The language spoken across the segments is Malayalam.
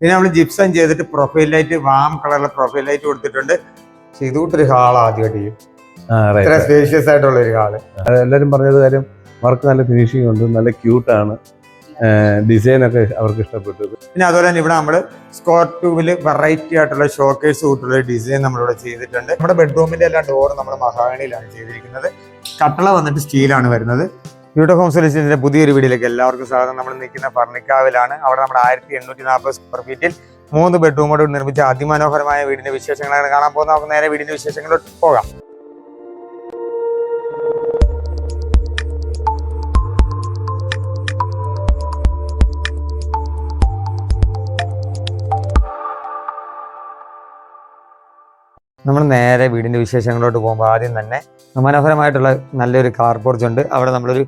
പിന്നെ നമ്മൾ ജിപ്സം ചെയ്തിട്ട് പ്രൊഫൈൽ ലൈറ്റ് വാം കളറിലെ പ്രൊഫൈൽ ലൈറ്റ് കൊടുത്തിട്ടുണ്ട്. ചെയ്തുകൊണ്ടൊരു ഹാൾ ആദ്യമായിട്ട് ചെയ്യും. ഇത്ര സ്പേഷ്യസ് ആയിട്ടുള്ള ഒരു ഹാൾ. എല്ലാവരും പറഞ്ഞത് കാര്യം വർക്ക് നല്ല ഫിനിഷിംഗ് ഉണ്ട് നല്ല ക്യൂട്ടാണ് ഡിസൈൻ ഒക്കെ അവർക്ക് ഇഷ്ടപ്പെട്ടു. പിന്നെ അതുപോലെ തന്നെ ഇവിടെ നമ്മൾ സ്കോർ ട്യൂബിൽ വെറൈറ്റി ആയിട്ടുള്ള ഷോക്കേഴ്സ് കൂട്ടുള്ള ഡിസൈൻ നമ്മളിവിടെ ചെയ്തിട്ടുണ്ട്. നമ്മുടെ ബെഡ്റൂമിന്റെ എല്ലാ ഡോറും നമ്മൾ മഹാഗണിയിലാണ് ചെയ്തിരിക്കുന്നത്. കട്ടള വന്നിട്ട് സ്റ്റീലാണ് വരുന്നത്. ബ്യൂട്ടോ ഹോം സൊല്യൂഷൻസിന്റെ പുതിയൊരു വീഡിയോയിലേക്ക് എല്ലാവർക്കും സ്വാഗതം. നമ്മൾ നിൽക്കുന്ന ഫർണിക്കാവിലാണ് അവിടെ നമ്മുടെ ആയിരത്തി എണ്ണൂറ്റി നാൽപ്പത് സ്ക്വയർ ഫീറ്റിൽ മൂന്ന് ബെഡ്റൂമോട് നിർമ്മിച്ച അതിമനോഹരമായ വീടിന്റെ വിശേഷങ്ങളാണ് കാണാൻ പോകുന്നത്. നമുക്ക് നേരെ വീടിന്റെ വിശേഷങ്ങളോട്ട് പോകാം. നമ്മൾ നേരെ വീടിന്റെ വിശേഷങ്ങളോട്ട് പോകുമ്പോൾ ആദ്യം തന്നെ മനോഹരമായിട്ടുള്ള നല്ലൊരു കാർ പോർച്ച് ഉണ്ട്. അവിടെ നമ്മളൊരു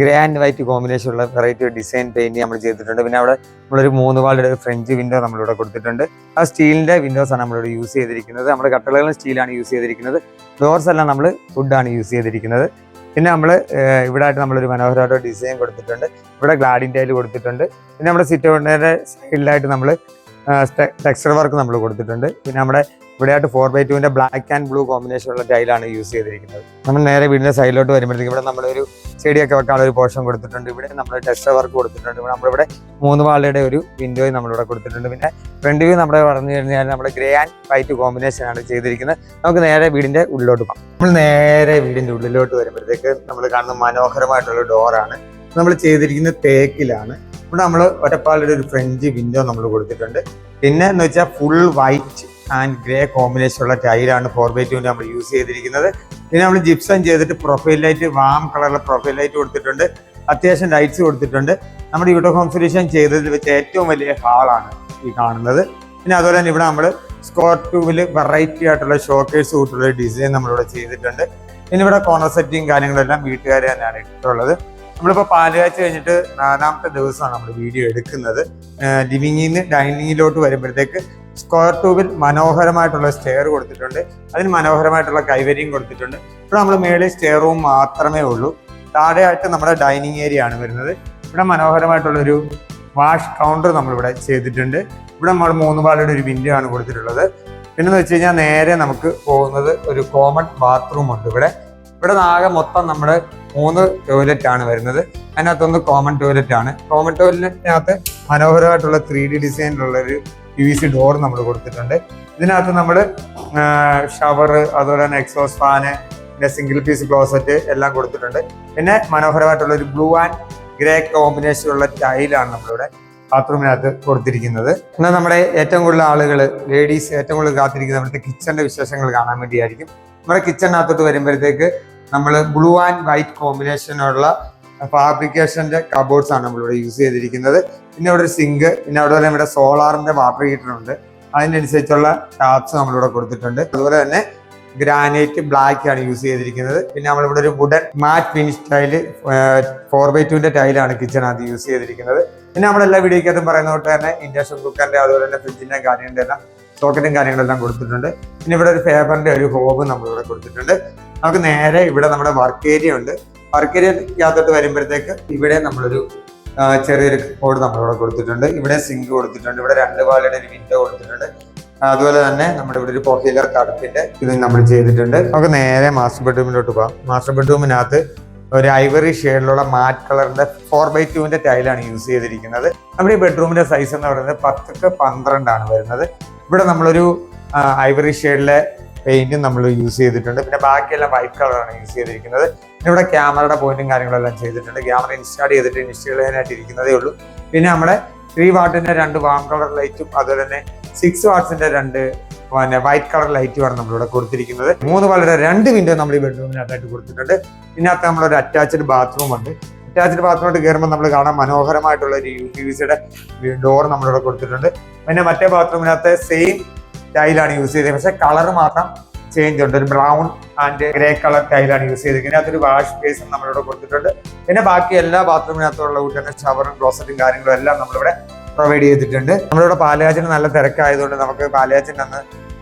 ഗ്രേ ആൻഡ് വൈറ്റ് കോമ്പിനേഷൻ ഉള്ള വെറൈറ്റി ഡിസൈൻ പെയിന്റ് നമ്മൾ ചെയ്തിട്ടുണ്ട്. പിന്നെ അവിടെ നമ്മളൊരു മൂന്ന് വാളുടെ ഒരു ഫ്രഞ്ച് വിൻഡോ നമ്മളിവിടെ കൊടുത്തിട്ടുണ്ട്. ആ സ്റ്റീലിന്റെ വിൻഡോസ് ആണ് നമ്മളിവിടെ യൂസ് ചെയ്തിരിക്കുന്നത്. നമ്മുടെ കട്ടളകളും സ്റ്റീലാണ് യൂസ് ചെയ്തിരിക്കുന്നത്. ഡോർസ് എല്ലാം നമ്മൾ വുഡാണ് യൂസ് ചെയ്തിരിക്കുന്നത്. പിന്നെ നമ്മൾ ഇവിടെ ആയിട്ട് നമ്മളൊരു മനോഹരമായിട്ട് ഡിസൈൻ കൊടുത്തിട്ടുണ്ട്. ഇവിടെ ഗ്ലാഡിൻ ടൈൽ കൊടുത്തിട്ടുണ്ട്. പിന്നെ നമ്മുടെ സിറ്റ് ഔട്ടിന്റെ സൈഡിലായിട്ട് നമ്മൾ ടെക്സ്ചർ വർക്ക് നമ്മൾ കൊടുത്തിട്ടുണ്ട്. പിന്നെ നമ്മുടെ ഇവിടെയായിട്ട് ഫോർ ബൈ ടുവിന്റെ ബ്ലാക്ക് ആൻഡ് ബ്ലൂ കോമ്പിനേഷൻ ഉള്ള ടൈലാണ് യൂസ് ചെയ്തിരിക്കുന്നത്. നമ്മൾ നേരെ വീടിന്റെ സൈഡിലോട്ട് വരുമ്പോഴത്തേക്ക് ഇവിടെ നമ്മളൊരു ചെടിയൊക്കെ വെക്കാനുള്ള ഒരു പോർഷൻ കൊടുത്തിട്ടുണ്ട്. ഇവിടെ നമ്മൾ ടെസ്റ്റ് വർക്ക് കൊടുത്തിട്ടുണ്ട്. ഇവിടെ നമ്മളിവിടെ മൂന്ന് വാളയുടെ ഒരു വിൻഡോയും നമ്മളിവിടെ കൊടുത്തിട്ടുണ്ട്. പിന്നെ ഫ്രണ്ട് വ്യൂ നമ്മുടെ പറഞ്ഞു കഴിഞ്ഞാൽ നമ്മുടെ ഗ്രേ ആൻഡ് വൈറ്റ് കോമ്പിനേഷൻ ആണ് ചെയ്തിരിക്കുന്നത്. നമുക്ക് നേരെ വീടിന്റെ ഉള്ളിലോട്ട് പോകാം. നമ്മൾ നേരെ വീടിന്റെ ഉള്ളിലോട്ട് വരുമ്പോഴത്തേക്ക് നമ്മൾ കാണുന്ന മനോഹരമായിട്ടുള്ള ഡോറാണ് നമ്മൾ ചെയ്തിരിക്കുന്ന തേക്കിലാണ്. ഇവിടെ നമ്മൾ ഒറ്റപ്പാലയുടെ ഒരു ഫ്രഞ്ച് വിൻഡോ നമ്മൾ കൊടുത്തിട്ടുണ്ട്. പിന്നെ എന്ന് വെച്ചാൽ full white and grey combination ഉള്ള ടൈലാണ് ഫോർ ബൈ ടുവിന്റെ നമ്മൾ യൂസ് ചെയ്തിരിക്കുന്നത്. പിന്നെ നമ്മൾ ജിപ്സം ചെയ്തിട്ട് പ്രൊഫൈൽ ലൈറ്റ് വാം കളറിലെ പ്രൊഫൈൽ ലൈറ്റ് കൊടുത്തിട്ടുണ്ട്. അത്യാവശ്യം ലൈറ്റ്സ് കൊടുത്തിട്ടുണ്ട്. നമ്മുടെ യൂട്ടോ ഹോം സൊല്യൂഷൻ ചെയ്തതിൽ വെച്ച് ഏറ്റവും വലിയ ഹാളാണ് ഈ കാണുന്നത്. പിന്നെ അതുപോലെ തന്നെ ഇവിടെ നമ്മൾ സ്കോർ ട്യൂബിൽ വെറൈറ്റി ആയിട്ടുള്ള ഷോക്കേഴ്സ് കൂട്ടുള്ള ഡിസൈൻ നമ്മളിവിടെ ചെയ്തിട്ടുണ്ട്. പിന്നെ ഇവിടെ കോണർ സെറ്റിങ് കാര്യങ്ങളെല്ലാം വീട്ടുകാർ തന്നെയാണ് ഇട്ടിട്ടുള്ളത്. നമ്മളിപ്പോൾ പാലുകാഴ്ച കഴിഞ്ഞിട്ട് നാലാമത്തെ ദിവസമാണ് നമ്മൾ വീഡിയോ എടുക്കുന്നത്. ലിവിങ്ങിൽ നിന്ന് ഡൈനിങ്ങിലോട്ട് വരുമ്പോഴത്തേക്ക് സ്ക്വയർ ട്യൂബിൽ മനോഹരമായിട്ടുള്ള സ്റ്റെയർ കൊടുത്തിട്ടുണ്ട്. അതിന് മനോഹരമായിട്ടുള്ള കൈവരിയും കൊടുത്തിട്ടുണ്ട്. ഇവിടെ നമ്മൾ മേളിൽ സ്റ്റെയർ റൂം മാത്രമേ ഉള്ളൂ. താഴെയായിട്ട് നമ്മുടെ ഡൈനിങ് ഏരിയ ആണ് വരുന്നത്. ഇവിടെ മനോഹരമായിട്ടുള്ളൊരു വാഷ് കൗണ്ടർ നമ്മളിവിടെ ചെയ്തിട്ടുണ്ട്. ഇവിടെ നമ്മൾ മൂന്ന് പാലയുടെ ഒരു വിൻഡോ ആണ് കൊടുത്തിട്ടുള്ളത്. പിന്നെന്ന് വെച്ച് കഴിഞ്ഞാൽ നേരെ നമുക്ക് പോകുന്നത് ഒരു കോമൺ ബാത്റൂം ഉണ്ട് ഇവിടെ. ഇവിടെ ആകെ മൊത്തം നമ്മൾ മൂന്ന് ടോയ്ലറ്റ് ആണ് വരുന്നത്. അതിനകത്തൊന്ന് കോമൺ ടോയ്ലറ്റ് ആണ്. കോമൺ ടോയ്ലറ്റിനകത്ത് മനോഹരമായിട്ടുള്ള ത്രീ ഡി ഡിസൈനിലുള്ള ഒരു പി വി സി ഡോർ നമ്മൾ കൊടുത്തിട്ടുണ്ട്. ഇതിനകത്ത് നമ്മൾ ഷവർ അതുപോലെ തന്നെ എക്സോസ് ഫാന് പിന്നെ സിംഗിൾ പീസ് ക്ലോസറ്റ് എല്ലാം കൊടുത്തിട്ടുണ്ട്. പിന്നെ മനോഹരമായിട്ടുള്ള ഒരു ബ്ലൂ ആൻഡ് ഗ്രേ കോമ്പിനേഷൻ ഉള്ള ടൈലാണ് നമ്മളിവിടെ ബാത്റൂമിനകത്ത് കൊടുത്തിരിക്കുന്നത്. എന്നാൽ നമ്മുടെ ഏറ്റവും കൂടുതൽ ആളുകൾ ലേഡീസ് ഏറ്റവും കൂടുതൽ കാത്തിരിക്കുന്നത് നമ്മുടെ കിച്ചന്റെ വിശേഷങ്ങൾ കാണാൻ വേണ്ടിയായിരിക്കും. നമ്മുടെ കിച്ചണിനകത്തോട്ട് വരുമ്പോഴത്തേക്ക് നമ്മൾ ബ്ലൂ ആൻഡ് വൈറ്റ് കോമ്പിനേഷനുള്ള ഫാബ്രിക്കേഷന്റെ കബോർഡ്സ് ആണ് നമ്മളിവിടെ യൂസ് ചെയ്തിരിക്കുന്നത്. പിന്നെ ഇവിടെ ഒരു സിങ്ക് പിന്നെ അവിടെ തന്നെ ഇവിടെ സോളാറിന്റെ വാട്ടർ ഹീറ്റർ ഉണ്ട്. അതിനനുസരിച്ചുള്ള ടാപ്സ് നമ്മളിവിടെ കൊടുത്തിട്ടുണ്ട്. അതുപോലെ തന്നെ ഗ്രാനൈറ്റ് ബ്ലാക്ക് ആണ് യൂസ് ചെയ്തിരിക്കുന്നത്. പിന്നെ നമ്മളിവിടെ ഒരു wooden matte finish tile four by ടുവിന്റെ ടൈലാണ് കിച്ചണകത്ത് യൂസ് ചെയ്തിരിക്കുന്നത്. പിന്നെ നമ്മളെല്ലാ വീഡിയോക്കകത്തും പറയുന്ന തൊട്ട് തന്നെ ഇൻഡക്ഷൻ കുക്കറിന്റെ അതുപോലെ തന്നെ ഫ്രിഡ്ജിന്റെ കാര്യങ്ങളുടെ എല്ലാം സോക്കറ്റും കാര്യങ്ങളെല്ലാം കൊടുത്തിട്ടുണ്ട്. പിന്നെ ഇവിടെ ഒരു ഫേബറിന്റെ ഒരു ഹോബ് നമ്മളിവിടെ കൊടുത്തിട്ടുണ്ട്. നമുക്ക് നേരെ ഇവിടെ നമ്മുടെ വർക്ക് ഏരിയ ഉണ്ട്. വർക്ക് ഏരിയക്കകത്തോട്ട് വരുമ്പോഴത്തേക്ക് ഇവിടെ നമ്മളൊരു ചെറിയൊരു ബോർഡ് നമ്മളിവിടെ കൊടുത്തിട്ടുണ്ട്. ഇവിടെ സിങ്ക് കൊടുത്തിട്ടുണ്ട്. ഇവിടെ രണ്ട് പാലയുടെ ഒരു വിൻഡോ കൊടുത്തിട്ടുണ്ട്. അതുപോലെ തന്നെ നമ്മുടെ ഇവിടെ ഒരു പോഹീലർ കടപ്പിന്റെ ഇത് നമ്മൾ ചെയ്തിട്ടുണ്ട്. നമുക്ക് നേരെ മാസ്റ്റർ ബെഡ്റൂമിലോട്ട് പോകാം മാസ്റ്റർ ബെഡ്റൂമിനകത്ത് ഒരു ഐവറി ഷെയ്ഡിലുള്ള മാറ്റ് കളറിന്റെ ഫോർ ബൈ ടുവിന്റെ ടൈലാണ് യൂസ് ചെയ്തിരിക്കുന്നത്. നമ്മുടെ ഈ ബെഡ്റൂമിന്റെ സൈസ് എന്ന് പറയുന്നത് പത്തൊക്കെ പന്ത്രണ്ടാണ് വരുന്നത്. ഇവിടെ നമ്മളൊരു ഐവറി ഷെയ്ഡിലെ പെയിന്റും നമ്മൾ യൂസ് ചെയ്തിട്ടുണ്ട്. പിന്നെ ബാക്കിയെല്ലാം വൈറ്റ് കളറാണ് യൂസ് ചെയ്തിരിക്കുന്നത്. പിന്നെ ഇവിടെ ക്യാമറയുടെ പോയിന്റും കാര്യങ്ങളെല്ലാം ചെയ്തിട്ടുണ്ട്. ക്യാമറ ഇൻസ്റ്റാൾ ചെയ്തിട്ട് ഇൻസ്റ്റാൾ ചെയ്യാനായിട്ട് ഇരിക്കുന്നതേ ഉള്ളൂ. പിന്നെ നമ്മുടെ ത്രീ വാട്ടിന്റെ രണ്ട് വാം കളർ ലൈറ്റും അതുപോലെ തന്നെ സിക്സ് വാട്ട്സിന്റെ രണ്ട് പിന്നെ വൈറ്റ് കളർ ലൈറ്റുമാണ് നമ്മളിവിടെ കൊടുത്തിരിക്കുന്നത്. മൂന്ന് വളരെ രണ്ട് വിൻഡോ നമ്മൾ ഈ ബെഡ്റൂമിനകത്തായിട്ട് കൊടുത്തിട്ടുണ്ട്. ഇതിനകത്ത് നമ്മളൊരു അറ്റാച്ച്ഡ് ബാത്റൂം ഉണ്ട്. അറ്റാച്ച്ഡ് ബാത്റൂമിലോട്ട് കയറുമ്പോൾ നമ്മൾ കാണാൻ മനോഹരമായിട്ടുള്ള ഒരു യു പി വി സിയുടെ ഡോർ നമ്മളിവിടെ കൊടുത്തിട്ടുണ്ട്. പിന്നെ മറ്റേ ബാത്റൂമിനകത്ത് സെയിം ടൈലാണ് യൂസ് ചെയ്തത്. പക്ഷെ കളർ മാത്രം ചേഞ്ച് ഉണ്ട്. ഒരു ബ്രൗൺ ആൻഡ് ഗ്രേ കളർ ടൈലാണ് യൂസ് ചെയ്തിരിക്കുന്നത്. അതൊരു വാഷ് ബേസും നമ്മളിവിടെ കൊടുത്തിട്ടുണ്ട്. പിന്നെ ബാക്കി എല്ലാ ബാത്റൂമിനകത്തുള്ള കൂട്ടി തന്നെ ഷവറും ക്ലോസറ്റും കാര്യങ്ങളും എല്ലാം നമ്മളിവിടെ പ്രൊവൈഡ് ചെയ്തിട്ടുണ്ട്. നമ്മളിവിടെ പാലയാച്ചിന് നല്ല തിരക്കായതുകൊണ്ട് നമുക്ക് പാലയാച്ചിന് അന്ന്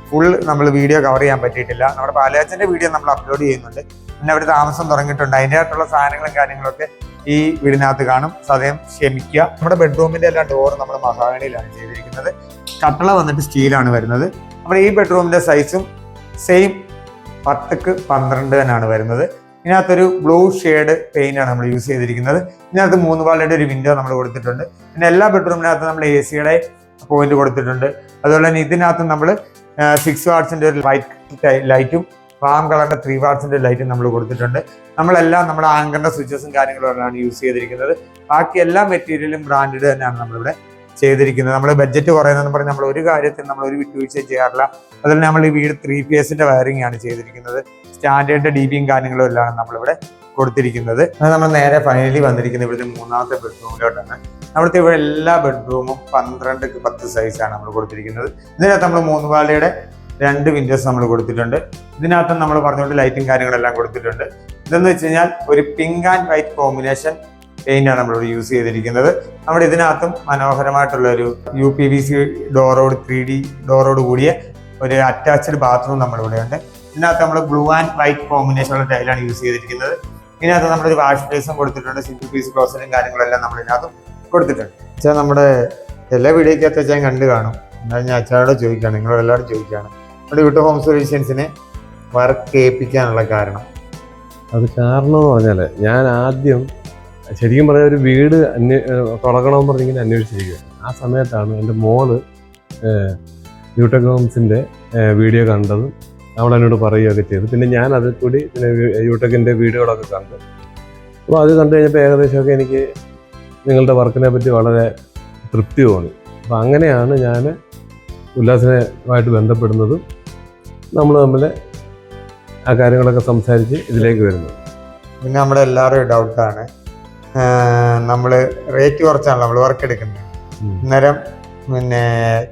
ഫുൾ നമ്മൾ വീഡിയോ കവർ ചെയ്യാൻ പറ്റിയിട്ടില്ല. നമ്മുടെ പാലയാച്ചിന്റെ വീഡിയോ നമ്മൾ അപ്ലോഡ് ചെയ്യുന്നുണ്ട്. പിന്നെ അവർ താമസം തുടങ്ങിയിട്ടുണ്ട്. അതിന്റെതായിട്ടുള്ള സാധനങ്ങളും കാര്യങ്ങളൊക്കെ ഈ വീടിനകത്ത് കാണും. സദയം ക്ഷമിക്കുക. നമ്മുടെ ബെഡ്റൂമിന്റെ എല്ലാം ഡോർ നമ്മൾ മഹാഗണിയിലാണ് ചെയ്തിരിക്കുന്നത്. കട്ടള വന്നിട്ട് സ്റ്റീലാണ് വരുന്നത്. നമ്മുടെ ഈ ബെഡ്റൂമിന്റെ സൈസും സെയിം പത്തക്ക് പന്ത്രണ്ട് തന്നെയാണ് വരുന്നത്. ഇതിനകത്തൊരു ബ്ലൂ ഷെയ്ഡ് പെയിന്റ് ആണ് നമ്മൾ യൂസ് ചെയ്തിരിക്കുന്നത്. ഇതിനകത്ത് മൂന്ന് പാളിയുടെ ഒരു വിൻഡോ നമ്മൾ കൊടുത്തിട്ടുണ്ട്. പിന്നെ എല്ലാ ബെഡ്റൂമിനകത്ത് നമ്മൾ എ സിയുടെ പോയിന്റ് കൊടുത്തിട്ടുണ്ട്. അതുപോലെ തന്നെ ഇതിനകത്ത് നമ്മൾ സിക്സ് വാട്ട്സിന്റെ ഒരു ലൈറ്റ് ലൈറ്റും വാം കളറിന്റെ ത്രീ വാർസിന്റെ ലൈറ്റും നമ്മൾ കൊടുത്തിട്ടുണ്ട്. നമ്മളെല്ലാം നമ്മുടെ ആങ്കറിന്റെ സ്വിച്ചസും കാര്യങ്ങളുമാണ് യൂസ് ചെയ്തിരിക്കുന്നത്. ബാക്കി എല്ലാ മെറ്റീരിയലും ബ്രാൻഡഡ് തന്നെയാണ് നമ്മളിവിടെ ചെയ്തിരിക്കുന്നത്. നമ്മൾ ബഡ്ജറ്റ് കുറയുന്നതെന്ന് പറഞ്ഞ് നമ്മൾ ഒരു കാര്യത്തിൽ നമ്മൾ ഒരു വിട്ടുവീഴ്ച ചെയ്യാറില്ല. അതുപോലെ നമ്മൾ ഈ വീട് ത്രീ ഫേസിന്റെ വയറിംഗ് ആണ് ചെയ്തിരിക്കുന്നത്. സ്റ്റാൻഡേർഡ് ഡി ബിയും കാര്യങ്ങളും എല്ലാം നമ്മളിവിടെ കൊടുത്തിരിക്കുന്നത്. നമ്മൾ നേരെ ഫൈനലി വന്നിരിക്കുന്നത് ഇവിടുത്തെ മൂന്നാമത്തെ ബെഡ്റൂമിലോട്ടാണ് അവിടുത്തെ ഇവിടെ എല്ലാ ബെഡ്റൂമും പന്ത്രണ്ട് പത്ത് സൈസാണ് നമ്മൾ കൊടുത്തിരിക്കുന്നത്. ഇതിനകത്ത് നമ്മൾ മൂന്ന് പാളിയുടെ രണ്ട് വിൻഡോസ് നമ്മൾ കൊടുത്തിട്ടുണ്ട്. ഇതിനകത്ത് നമ്മൾ പറഞ്ഞുകൊണ്ട് ലൈറ്റും കാര്യങ്ങളെല്ലാം കൊടുത്തിട്ടുണ്ട്. ഇതെന്ന് വെച്ച് കഴിഞ്ഞാൽ ഒരു pink and white combination paint ആണ് നമ്മളിവിടെ യൂസ് ചെയ്തിരിക്കുന്നത്. നമ്മുടെ ഇതിനകത്തും മനോഹരമായിട്ടുള്ള ഒരു യു പി വി സി ഡോറോട് ത്രീ ഡി ഡോറോട് കൂടിയ ഒരു അറ്റാച്ച്ഡ് ബാത്റൂം നമ്മളിവിടെ ഉണ്ട്. ഇതിനകത്ത് നമ്മൾ ബ്ലൂ ആൻഡ് വൈറ്റ് കോമ്പിനേഷനുള്ള ടൈലാണ് യൂസ് ചെയ്തിരിക്കുന്നത്. ഇതിനകത്ത് നമ്മളൊരു വാഷ് ബേസും കൊടുത്തിട്ടുണ്ട്. സിംഗിൾ പീസ് ക്ലോസറ്റും കാര്യങ്ങളെല്ലാം നമ്മൾ ഇതിനകത്തും കൊടുത്തിട്ടുണ്ട്. വെച്ചാൽ നമ്മുടെ എല്ലാ വീഡിയോക്കകത്ത് വെച്ചാൽ കണ്ടു കാണും. എന്നാൽ ഞാൻ അച്ഛനോട് ചോദിക്കുകയാണ് നിങ്ങളോട് എല്ലാവരും ചോദിക്കുകയാണ് നമ്മുടെ വീട്ടു ഹോം സൊല്യൂഷൻസിനെ വർക്ക് ഏൽപ്പിക്കാനുള്ള കാരണം. അത് കാരണം എന്ന് പറഞ്ഞാൽ ഞാൻ ആദ്യം ശരിക്കും പറഞ്ഞ ഒരു വീട് അന്വേ തുടങ്ങണമെന്ന് പറഞ്ഞിങ്ങനെ അന്വേഷിച്ചിരിക്കുക ആ സമയത്താണ് എന്റെ മോൾ യൂടെക് ഹോംസിന്റെ വീഡിയോ കണ്ടതും. അവൾ എന്നോട് പറയുകയൊക്കെ ചെയ്തു. പിന്നെ ഞാൻ അതിൽ കൂടി പിന്നെ യൂടെക്കിന്റെ വീഡിയോകളൊക്കെ കണ്ടു. അപ്പോൾ അത് കണ്ടു കഴിഞ്ഞപ്പോൾ ഏകദേശമൊക്കെ എനിക്ക് നിങ്ങളുടെ വർക്കിനെ പറ്റി വളരെ തൃപ്തി തോന്നി. അപ്പോൾ അങ്ങനെയാണ് ഞാൻ ഉല്ലാസനുമായിട്ട് ബന്ധപ്പെടുന്നതും നമ്മൾ തമ്മിൽ ആ കാര്യങ്ങളൊക്കെ സംസാരിച്ച് ഇതിലേക്ക് വരുന്നത് പിന്നെ നമ്മുടെ എല്ലാവരുടെയും ഡൗട്ടാണ് നമ്മൾ റേറ്റ് കുറച്ചാണ് നമ്മൾ വർക്ക് എടുക്കുന്നത്. അന്നേരം പിന്നെ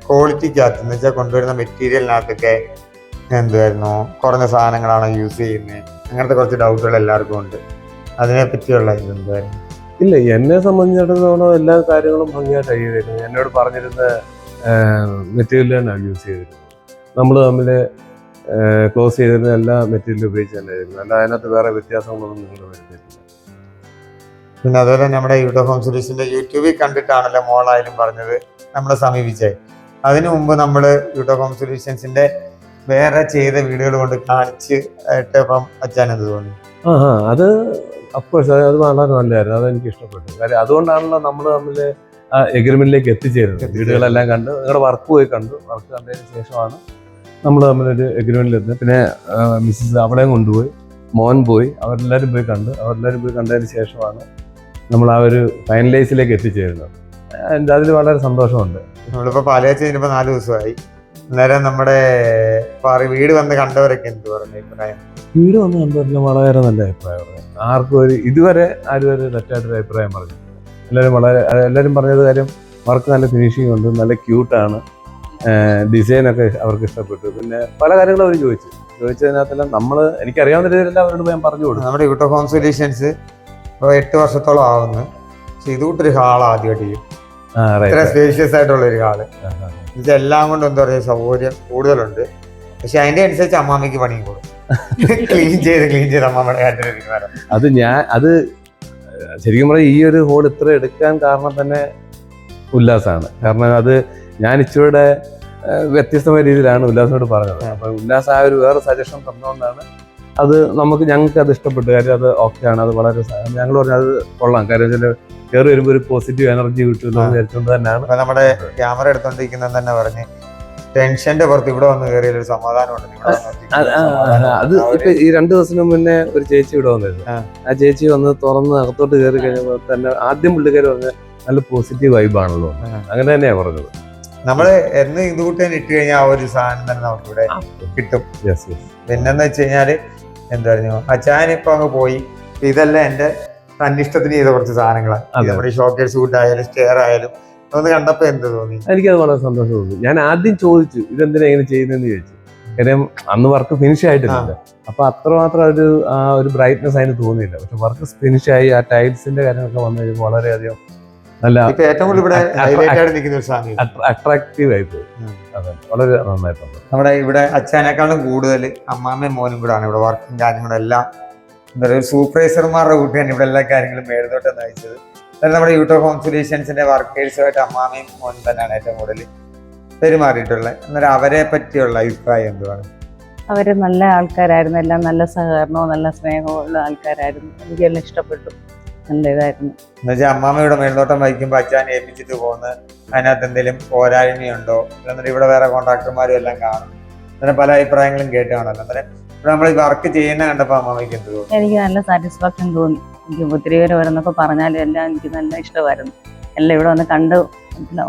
ക്വാളിറ്റിക്കകത്ത് എന്ന് വെച്ചാൽ കൊണ്ടുവരുന്ന മെറ്റീരിയലിനകത്തൊക്കെ എന്തുവായിരുന്നു? കുറഞ്ഞ സാധനങ്ങളാണ് യൂസ് ചെയ്യുന്നത് അങ്ങനത്തെ കുറച്ച് ഡൗട്ടുകൾ എല്ലാവർക്കും ഉണ്ട്. അതിനെപ്പറ്റിയുള്ള ഇതെന്തായിരുന്നു ഇല്ല എന്നെ സംബന്ധിച്ചിടത്തോളം എല്ലാ കാര്യങ്ങളും ഭംഗിയായിട്ട് ചെയ്തിരുന്നത്. എന്നോട് പറഞ്ഞിരുന്ന മെറ്റീരിയൽ തന്നെയാണ് യൂസ് ചെയ്തിരുന്നത്. നമ്മൾ തമ്മിൽ ക്ലോസ് ചെയ്തിരുന്ന എല്ലാ മെറ്റീരിയലും ഉപയോഗിച്ച് തന്നെ ആയിരുന്നു അല്ല അതിനകത്ത് വേറെ വ്യത്യാസങ്ങളൊന്നും നിങ്ങൾ വരുത്തിയിട്ടില്ല. പിന്നെ അതുപോലെ നമ്മുടെ യൂട്യൂബ് ഹോം സൊല്യൂഷന്റെ യൂട്യൂബിൽ കണ്ടിട്ടാണല്ലോ മോളായാലും പറഞ്ഞത് നമ്മളെ സമീപിച്ചത് അതിനു മുമ്പ് നമ്മൾ യൂട്യൂബ് ഹോം സൊല്യൂഷൻസിന്റെ വേറെ ചെയ്ത വീഡിയോകൾ കൊണ്ട് കാണിച്ച് ഇട്ടപ്പം അച്ഛൻ എന്ത് തോന്നി? ആ അത് അഫ്കോഴ്സ് അത് അത് വളരെ നല്ലതായിരുന്നു. അതെനിക്ക് ഇഷ്ടപ്പെട്ടു. കാര്യം അതുകൊണ്ടാണല്ലോ നമ്മൾ തമ്മിൽ ആ എഗ്രിമെന്റിലേക്ക് എത്തിച്ചേരുന്നത്. വീടുകളെല്ലാം കണ്ട് നിങ്ങളുടെ വർക്ക് പോയി കണ്ടു. വർക്ക് കണ്ടതിന് ശേഷമാണ് നമ്മൾ തമ്മിലൊരു എഗ്രിമെന്റിൽ എത്തുന്നത്. പിന്നെ മിസ്സിസ് അവിടെയും കൊണ്ടുപോയി. മോൻ പോയി. അവരെല്ലാവരും പോയി കണ്ട്. അവരെല്ലാവരും പോയി കണ്ടതിന് ശേഷമാണ് നമ്മൾ ആ ഒരു ഫൈനലൈസിലേക്ക് എത്തിച്ചേരുന്നത്. എന്റെ അതിൽ വളരെ സന്തോഷമുണ്ട്. നമ്മളിപ്പോൾ പാലയാച്ച കഴിഞ്ഞപ്പോൾ നാല് ദിവസമായി. അന്നേരം നമ്മുടെ വീട് വന്ന് കണ്ടവരൊക്കെ എന്ത് പറഞ്ഞു? അഭിപ്രായം? വീട് വന്ന് കണ്ടവരെല്ലാം വളരെ നല്ല അഭിപ്രായം. പറഞ്ഞു ആർക്കും ഒരു ഇതുവരെ ആരും ഒരു തെറ്റായിട്ടൊരു അഭിപ്രായം പറഞ്ഞു എല്ലാവരും വളരെ എല്ലാവരും പറഞ്ഞത് കാര്യം വർക്ക് നല്ല ഫിനിഷിംഗ് ഉണ്ട്. നല്ല ക്യൂട്ടാണ് ഡിസൈനൊക്കെ അവർക്ക് ഇഷ്ടപ്പെട്ടു. പിന്നെ പല കാര്യങ്ങളും അവർ ചോദിച്ചു. ചോദിച്ചതിനകത്തെല്ലാം നമ്മൾ എനിക്കറിയാവുന്ന രീതിയിലെല്ലാം അവരോട് ഞാൻ പറഞ്ഞു കൊടുക്കും നമ്മുടെ യൂട്ടോ ഹോം സൊല്യൂഷൻസ് ഇപ്പോൾ എട്ട് വർഷത്തോളം ആവുന്നു. പക്ഷെ ഇതുകൂട്ടൊരു ഹാൾ ആദ്യമായിട്ട് ചെയ്യും ഇത്ര സ്പേഷ്യസ് ആയിട്ടുള്ള ഒരു ഹാൾ. ഇതെല്ലാം കൊണ്ടും എന്താ പറയുക സൗകര്യം കൂടുതലുണ്ട്. പക്ഷെ അതിന്റെ അനുസരിച്ച് അമ്മാമ്മയ്ക്ക് പണിയും കൂടും. ക്ലീൻ ചെയ്ത് ക്ലീൻ ചെയ്ത് അമ്മാമ്മയുടെ അത് ഞാൻ അത് ശരിക്കും പറഞ്ഞാൽ ഈ ഒരു ഹോൾ ഇത്ര എടുക്കാൻ കാരണം തന്നെ ഉല്ലാസാണ്. കാരണം അത് ഞാൻ ഇച്ചിരിയുടെ ഏഹ്, വ്യത്യസ്തമായ രീതിയിലാണ് ഉല്ലാസിനോട് പറഞ്ഞത്. അപ്പൊ ഉല്ലാസ് ആ ഒരു വേറെ സജഷൻ തന്നുകൊണ്ടാണ് അത് നമുക്ക് ഞങ്ങൾക്ക് അത് ഇഷ്ടപ്പെട്ടു. കാര്യം അത് ഓക്കെ ആണ് അത് വളരെ ഞങ്ങൾ പറഞ്ഞു അത് കൊള്ളാം. കാര്യം വെച്ചാൽ കയറി വരുമ്പോൾ ഒരു പോസിറ്റീവ് എനർജി കിട്ടുമെന്ന് വിചാരിച്ചുകൊണ്ട് തന്നെയാണ് നമ്മുടെ ക്യാമറ എടുത്തോണ്ടിരിക്കുന്നത് തന്നെ പറഞ്ഞ് ടെൻഷന്റെ പുറത്ത് ഇവിടെ വന്ന് കയറിയ ഒരു സമാധാനമുണ്ട് അത് ഇപ്പൊ ഈ രണ്ടു ദിവസം മുന്നേ ഒരു ചേച്ചി ഇവിടെ വന്നിരുന്നു. ആ. ചേച്ചി വന്ന് തുറന്ന് അകത്തോട്ട് കയറി കഴിഞ്ഞപ്പോൾ തന്നെ ആദ്യം പുള്ളിക്കാർ പറഞ്ഞ നല്ല പോസിറ്റീവ് വൈബാണല്ലോ. അങ്ങനെ തന്നെയാണ് പറഞ്ഞത്. നമ്മൾ എന്ന് കൂട്ടി ഇട്ട് കഴിഞ്ഞാൽ ആ ഒരു സാധനം തന്നെ നമുക്ക് ഇവിടെ കിട്ടും. യെസ് യെസ് പിന്നെന്ന് വെച്ച് കഴിഞ്ഞാൽ എന്താ പറഞ്ഞു അച്ചാൻ ഇപ്പൊ അങ്ങ് പോയി. ഇതെല്ലാം എന്റെ തന്നിഷ്ടത്തിന് ചെയ്ത കുറച്ച് സാധനങ്ങളാണ്. നമ്മുടെ ഷോക്കേഴ്സ് സൂട്ട് ആയാലും സ്റ്റെയർ ആയാലും ഒന്ന് കണ്ടപ്പോ എന്ത് തോന്നി? എനിക്കത് വളരെ സന്തോഷം തോന്നി ഞാൻ ആദ്യം ചോദിച്ചു ഇതെന്തിനാ ഇങ്ങനെ ചെയ്യുന്നതെന്ന് ചോദിച്ചു. കാര്യം അന്ന് വർക്ക് ഫിനിഷ് ആയിട്ടില്ല. അപ്പൊ അത്രമാത്രം ഒരു ആ ഒരു ബ്രൈറ്റ്നെസ് അതിന് തോന്നിയില്ല. പക്ഷെ വർക്ക് ഫിനിഷ് ആയി ആ ടൈൽസിന്റെ കാര്യങ്ങളൊക്കെ വന്നു കഴിഞ്ഞാൽ വളരെയധികം നല്ല ഇപ്പൊ ഏറ്റവും കൂടുതൽ ഇവിടെ ഹൈലൈറ്റ് ആയിട്ട് നിൽക്കുന്ന ഒരു സാധനം അട്രാക്റ്റീവ് അതെ വളരെ നന്നായിട്ടുണ്ട്. നമ്മുടെ ഇവിടെ അച്ഛനേക്കാളും കൂടുതൽ അമ്മാമ്മയും മോനും കൂടെ ആണ്. ഇവിടെ വർക്കും കാര്യങ്ങളും എല്ലാം എന്താ പറയുക സൂപ്പർവൈസർമാരുടെ കൂട്ടിയാണ് ഇവിടെ എല്ലാ കാര്യങ്ങളും മേൽനോട്ടം നയിച്ചത്. അതായത് നമ്മുടെ യൂട്യൂബ് ഹോം സൊല്യൂഷൻസിന്റെ വർക്കേഴ്സുമായിട്ട് അമ്മാമയും മോനും തന്നെയാണ് ഏറ്റവും കൂടുതൽ പെരുമാറിയിട്ടുള്ളത് എന്നാൽ അവരെ പറ്റിയുള്ള അഭിപ്രായം എന്തുവാണ്? അവർ നല്ല ആൾക്കാരായിരുന്നു. എല്ലാം നല്ല സഹകരണവും നല്ല സ്നേഹവും ഉള്ള ആൾക്കാരായിരുന്നു. എനിക്കെല്ലാം ഇഷ്ടപ്പെട്ടു. നല്ല ഇതായിരുന്നു എന്നുവെച്ചാൽ അമ്മാമ്മയുടെ മേൽനോട്ടം വഹിക്കുമ്പോൾ അച്ഛനെ ഏൽപ്പിച്ചിട്ട് പോകുന്നത് അതിനകത്ത് എന്തെങ്കിലും പോരായ്മയുണ്ടോ? എന്നിട്ട് ഇവിടെ വേറെ കോൺട്രാക്ടർമാരും എല്ലാം കാണും. അങ്ങനെ പല അഭിപ്രായങ്ങളും കേട്ട് കാണല്ലോ അന്നേരം ഇവിടെ നമ്മൾ ഈ വർക്ക് ചെയ്യുന്ന കണ്ടപ്പോൾ അമ്മാമ്മയ്ക്ക് എന്ത് തോന്നി? എനിക്ക് നല്ല സാറ്റിസ്ഫാക്ഷൻ തോന്നി. എനിക്ക് ഒത്തിരി പേര് വരുന്നപ്പോൾ പറഞ്ഞാലും എല്ലാം എനിക്ക് നല്ല ഇഷ്ടമായിരുന്നു. എല്ലാം ഇവിടെ വന്ന് കണ്ട്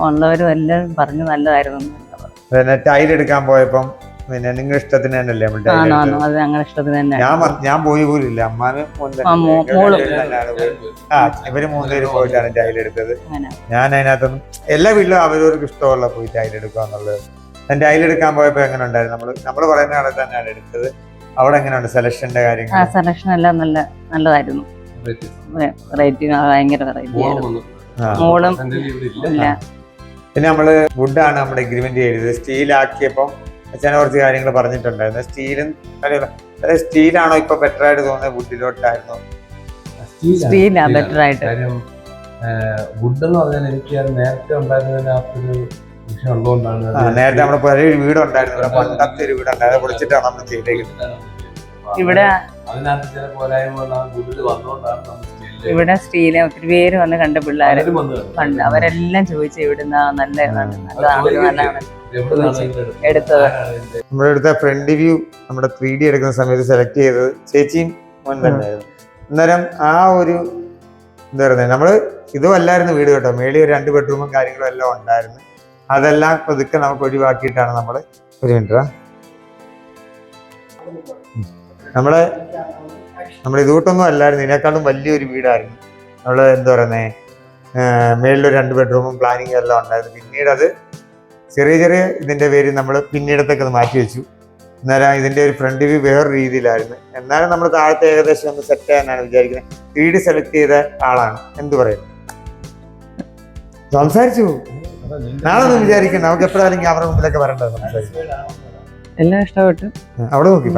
ഉള്ളവരും എല്ലാം പറഞ്ഞു നല്ലതായിരുന്നു. പിന്നെ ടൈൽ എടുക്കാൻ പോയപ്പം പിന്നെ നിങ്ങളുടെ ഇഷ്ടത്തിന് തന്നെയല്ലേ അത് ഞങ്ങളുടെ ഇഷ്ടത്തിന് തന്നെ ഞാൻ ഞാൻ പോയി പോലും ഇല്ല. അമ്മാനും. ആ, ഇവർ. ആ മൂന്നുപേരും പോയിട്ടാണ് ടൈൽ എടുത്തത്. അങ്ങനെ. ഞാൻ അതിനകത്തൊന്നും എല്ലാ വീട്ടിലും അവരവർക്ക് ഇഷ്ടമുള്ള പോയി ടൈൽ എടുക്കുക എന്നുള്ളത്. ഞാൻ ടൈൽ എടുക്കാൻ പോയപ്പോ എങ്ങനെ ഉണ്ടായിരുന്നു? നമ്മൾ നമ്മൾ പറയുന്ന കടയിൽ തന്നെയാണ് എടുത്തത്. അവിടെ എങ്ങനെയുണ്ട്? സെലക്ഷന്റെ ആ കാര്യങ്ങൾ സെലക്ഷൻ എല്ലാം നല്ല നല്ലതായിരുന്നു. റേറ്റിംഗ് ഭയങ്കര വെറൈറ്റി ആയിരുന്നു. മോളും ഇല്ല. പിന്നെ നമ്മൾ വുഡാണ് നമ്മുടെ എഗ്രിമെന്റ് ചെയ്തത് സ്റ്റീലാക്കിയപ്പം അച്ഛനെ കുറച്ച് കാര്യങ്ങൾ പറഞ്ഞിട്ടുണ്ടായിരുന്നു. സ്റ്റീലും അതായത് സ്റ്റീലാണോ ഇപ്പൊ ബെറ്റർ ആയിട്ട് തോന്നുന്നത്? വുഡിലോട്ടായിരുന്നു സ്റ്റീലാ ബെറ്റർ ആയിട്ട്. വുഡ് എന്ന് പറഞ്ഞാൽ എനിക്ക് നേരത്തെ ഉണ്ടായിരുന്നതിനകത്തൊരു വിഷയം ഉള്ളതുകൊണ്ടാണ് നേരത്തെ നമ്മുടെ പഴയ ഒരു വീടുണ്ടായിരുന്നു. ഇവിടെ പണ്ടത്തെ ഒരു വീടുണ്ടായിരുന്നു അത് പൊളിച്ചിട്ടാണ് നമ്മൾ ചെയ്തേക്കുന്നത്. ഇവിടെ അതിനകത്ത് ചില പോരായ്മകൾ ആ വുഡിൽ വന്നുകൊണ്ടാണ് നമ്മൾ ഇവിടെ സ്റ്റീൽ ഒത്തിരി പേര് വന്ന് കണ്ട വന്ന് കണ്ടു. അവരെല്ലാം ചോദിച്ചു ഇവിടുന്ന് നല്ല നല്ല നല്ലതാണ് എവിടുന്നാണ് എടുത്തത്. നമ്മുടെ അടുത്ത ഫ്രണ്ട് വ്യൂ നമ്മുടെ ത്രീ ഡി എടുക്കുന്ന സമയത്ത് സെലക്ട് ചെയ്തത് ചേച്ചിയും മോൻ തന്നെയായിരുന്നു. അന്നേരം ആ ഒരു എന്താ പറയുന്നത് നമ്മൾ ഇതും അല്ലായിരുന്നു വീട് കേട്ടോ. മേളി ഒരു രണ്ട് ബെഡ്റൂമും കാര്യങ്ങളും എല്ലാം ഉണ്ടായിരുന്നു. അതെല്ലാം പതുക്കെ നമുക്ക് ഒഴിവാക്കിയിട്ടാണ് നമ്മൾ ഒരു മിനിറ്റ് നമ്മൾ നമ്മൾ ഇതുകൂട്ടൊന്നും അല്ലായിരുന്നു. ഇതിനേക്കാളും വലിയൊരു വീടായിരുന്നു. നമ്മൾ എന്താ പറയുന്നേ മേളിലൊരു രണ്ട് ബെഡ്റൂമും പ്ലാനിങ്ങും എല്ലാം ഉണ്ടായിരുന്നു. പിന്നീട് അത് ചെറിയ ചെറിയ ഇതിന്റെ പേര് നമ്മൾ പിന്നീടത്തേക്ക് അത് മാറ്റി വെച്ചു. അന്നേരം ഇതിന്റെ ഒരു ഫ്രണ്ട് വ്യൂ വേറെ രീതിയിലായിരുന്നു. എന്നാലും നമ്മൾ താഴത്തെ ഏകദേശം ഒന്ന് സെറ്റ് ചെയ്യാനാണ് വിചാരിക്കുന്നത്. ത്രീ ഡി സെലക്ട് ചെയ്ത ആളാണ്. എന്ത് പറയുന്നു സംസാരിച്ചു. നാളെ ഒന്നും വിചാരിക്കണം. നമുക്ക് എപ്പോഴാണെങ്കിൽ അവരുടെ മുമ്പിലൊക്കെ വരേണ്ടത് സംസാരിച്ചു. എല്ലാം ഇഷ്ടപ്പെട്ടു. അവിടെ നോക്കി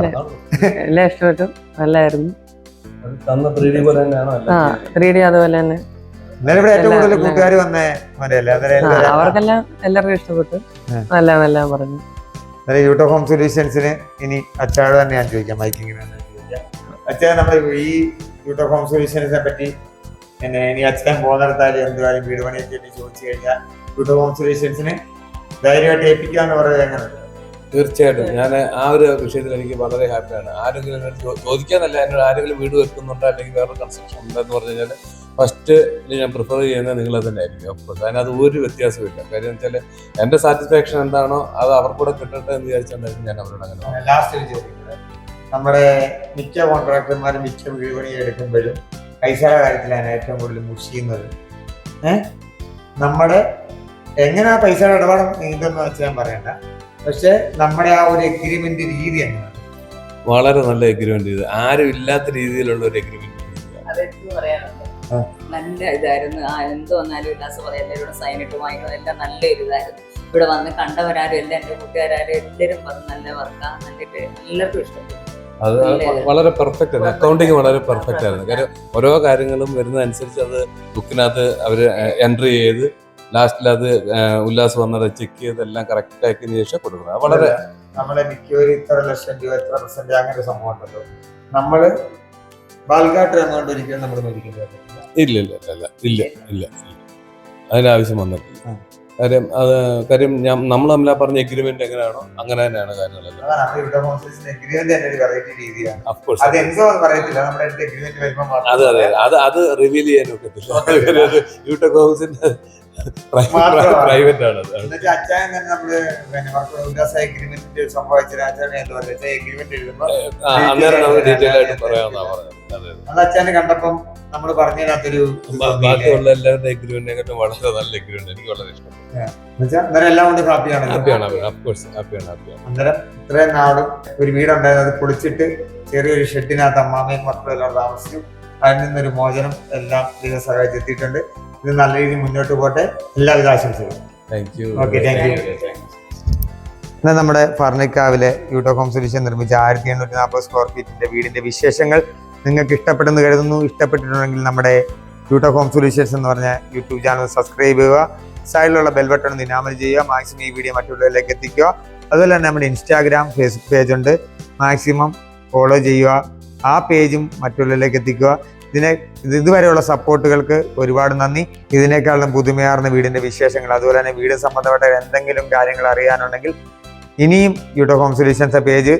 എല്ലാം ഇഷ്ടപ്പെട്ടു. നല്ലായിരുന്നു. ആ ത്രീ ഡി അതുപോലെ തന്നെ. ഇവിടെ ഏറ്റവും കൂടുതൽ കൂട്ടുകാർ വന്നേ അവർക്കെല്ലാം എല്ലാവർക്കും ഇഷ്ടപ്പെട്ടു. നല്ല നല്ല പറഞ്ഞു യൂട്ടോ ഹോം സൊല്യൂഷൻസിന് ഇനി അച്ചാട് തന്നെ ഞാൻ ചോദിക്കാം മൈക്കിങ്ങിന് തന്നെ അച്ഛൻ നമ്മൾ ഈ യൂട്ടോ ഹോം സൊല്യൂഷൻസിനെ പറ്റി പിന്നെ ഇനി അച്ഛൻ പോകുന്നിടത്താലും എന്തുവായാലും വീട് പണിയൊക്കെ ചോദിച്ചു കഴിഞ്ഞാൽ യൂട്ടോ ഹോം സൊല്യൂഷൻസിന് ധൈര്യമായിട്ട് ഏൽപ്പിക്കാന്ന് പറയുന്നത് എങ്ങനെ തീർച്ചയായിട്ടും. ഞാൻ ആ ഒരു വിഷയത്തിൽ എനിക്ക് വളരെ ഹാപ്പിയാണ് ആരെങ്കിലും എന്നോട് ചോദിക്കാനല്ല എന്നോട് ആരെങ്കിലും വീട് വെക്കുന്നുണ്ടോ അല്ലെങ്കിൽ വേറെ കൺസ്ട്രക്ഷൻ ഉണ്ടെന്ന് പറഞ്ഞു കഴിഞ്ഞാൽ ഫസ്റ്റ് ഞാൻ പ്രിഫർ ചെയ്യുന്നത് നിങ്ങൾ തന്നെ ആയിരിക്കും. അഫ്കോഴ്സ് അതിനകത്ത് ഒരു വ്യത്യാസമില്ല കാര്യം എന്ന് വെച്ചാൽ എന്റെ സാറ്റിസ്ഫാക്ഷൻ എന്താണോ അത് അവർക്കൂടെ കിട്ടട്ടെ എന്ന് വിചാരിച്ചുകൊണ്ടായിരിക്കും ഞാൻ അവരോട് അങ്ങനെ. ലാസ്റ്റ് ചോദിക്കുന്നത് നമ്മുടെ മിക്ക കോൺട്രാക്ടർമാരും മിക്ക വീട് എടുക്കുമ്പോഴും പൈസയുടെ കാര്യത്തിലാണ് ഏറ്റവും കൂടുതൽ മുഷിയുന്നത് ഏഹ് നമ്മുടെ എങ്ങനെ ആ പൈസയുടെ ഇടപാടും നീന്തെന്ന് വെച്ചാൽ ഞാൻ പറയണ്ട. പക്ഷെ നമ്മുടെ ആ ഒരു എഗ്രിമെന്റ് രീതി എന്താണ്? വളരെ നല്ല എഗ്രിമെന്റ് ചെയ്ത് ആരും ഇല്ലാത്ത രീതിയിലുള്ള ഒരു എഗ്രിമെന്റ് അതെനിക്ക് പറയാനുണ്ട്. ആ. നല്ല ഇതായിരുന്നു. ആ എന്ത് വന്നാലും ഉല്ലാസം പറയാം എല്ലാവരും സൈൻ ഇട്ട് വാങ്ങിക്കുന്നത് എല്ലാം നല്ല ഒരു ഇതായിരുന്നു ഇവിടെ വന്ന് കണ്ടവരാരും എല്ലാം എന്റെ കൂട്ടുകാരും എല്ലാവരും പറഞ്ഞു നല്ല വർക്കാ നല്ല എല്ലാവർക്കും ഇഷ്ടപ്പെട്ടു. അത് വളരെ പെർഫെക്റ്റ് ആയിരുന്നു. അക്കൗണ്ടിങ് വളരെ പെർഫെക്റ്റ് ആയിരുന്നു. കാര്യം ഓരോ കാര്യങ്ങളും വരുന്നതനുസരിച്ച് അത് ബുക്കിനകത്ത് അവർ എൻട്രി ചെയ്ത് ലാസ്റ്റിൽ അത് ഉല്ലാസ് വന്നത് ചെക്ക് ചെയ്തെല്ലാം കറക്റ്റ് ആക്കിയതിനു ശേഷം കൊടുക്കുന്നത്. വളരെ നമ്മളെ മിക്കവരും ഇത്ര ലക്ഷം രൂപ ഇത്ര പെർസെന്റ് അങ്ങനെ ഒരു സംഭവം ഉണ്ടല്ലോ. നമ്മൾ ബാൽഗാട്ട് എന്നുകൊണ്ട് ഒരിക്കലും നമ്മൾ മേടിക്കേണ്ടി ഇല്ല ഇല്ല ഇല്ല ഇല്ല ഇല്ല ആവശ്യം വന്നിട്ടില്ല. കാര്യം അത് കാര്യം ഞാൻ നമ്മൾ തമ്മിൽ ആ പറഞ്ഞ എഗ്രിമെന്റ് എങ്ങനെയാണോ അങ്ങനെ തന്നെയാണ് കാര്യങ്ങളെല്ലാം. അത് അതെ അതെ അത് റിവീൽ ചെയ്യാൻ ഒക്കത്തില്ല മാത്രമാണ്. പ്രൈവറ്റ് ആണ് അന്നേരം നമ്മൾ ഡീറ്റെയിൽ ആയിട്ട് പറയാമെന്നാ പറഞ്ഞത് കണ്ടപ്പം നമ്മൾ പറഞ്ഞതിനകത്തൊരു ബാക്കിയുള്ള എല്ലാവരുടെ എഗ്രിമെന്റിനെക്കാട്ടും വളരെ നല്ല എഗ്രിമെന്റ് എനിക്ക് വളരെ ഇഷ്ടം. എന്നുവെച്ചാൽ അന്നേരം എല്ലാം കൊണ്ട് ഹാപ്പിയാണ് ഹാപ്പിയാണ് അഫ്കോഴ്സ് ഹാപ്പിയാണ് ഹാപ്പിയാണ് അന്നേരം ഇത്രയും നാളും ഒരു വീടുണ്ടായിരുന്നു. അത് പൊളിച്ചിട്ട് ചെറിയൊരു ഷെഡിനകത്ത് അമ്മാമയും മക്കളും എല്ലാം താമസിച്ചു. അതിൽ നിന്നൊരു മോചനം എല്ലാം ദൈവം എത്തിയിട്ടുണ്ട് ഇത് നല്ല രീതിയിൽ മുന്നോട്ട് പോട്ടെ എല്ലാവിധ ആശംസകളും. Thank you okay thank you എന്നാൽ നമ്മുടെ ഫർണിക്കാവിലെ യൂട്ടോ ഹോം സൊല്യൂഷൻ നിർമ്മിച്ച ആയിരത്തി എണ്ണൂറ്റി നാൽപ്പത് സ്ക്വയർ ഫീറ്റിന്റെ വീടിന്റെ വിശേഷങ്ങൾ നിങ്ങൾക്ക് ഇഷ്ടപ്പെട്ടെന്ന് കരുതുന്നു. ഇഷ്ടപ്പെട്ടിട്ടുണ്ടെങ്കിൽ നമ്മുടെ യൂട്ടോ ഹോം സൊല്യൂഷൻസ് എന്ന് പറഞ്ഞ യൂട്യൂബ് ചാനൽ സബ്സ്ക്രൈബ് ചെയ്യുക. സൈഡിലുള്ള ബെൽ ബട്ടൺ ഒന്ന് ഇനാമൽ ചെയ്യുക. മാക്സിമം ഈ വീഡിയോ മറ്റുള്ളവരിലേക്ക് എത്തിക്കുക. അതുപോലെ തന്നെ നമ്മുടെ ഇൻസ്റ്റാഗ്രാം ഫേസ്ബുക്ക് പേജ് ഉണ്ട്. മാക്സിമം ഫോളോ ചെയ്യുക. ആ പേജും മറ്റുള്ളവരിലേക്ക് എത്തിക്കുക. ഇതിനെ ഇതുവരെയുള്ള സപ്പോർട്ടുകൾക്ക് ഒരുപാട് നന്ദി. ഇതിനേക്കാളും പുതുമയാർന്ന വീടിന്റെ വിശേഷങ്ങൾ അതുപോലെ തന്നെ വീട് സംബന്ധപ്പെട്ട എന്തെങ്കിലും കാര്യങ്ങൾ അറിയാനുണ്ടെങ്കിൽ ഇനിയും YouTube home solutions page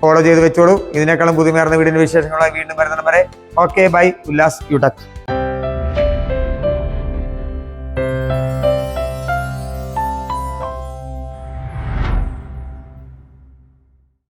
follow ചെയ്ത് വെച്ചോളൂ. ഇതിനേക്കാളും പുതുമയാർന്ന വീടിന്റെ വിശേഷങ്ങളായി വീണ്ടും വരുന്നവരെ ഓക്കെ ബൈ. ഉല്ലാസ് യൂട്ടക്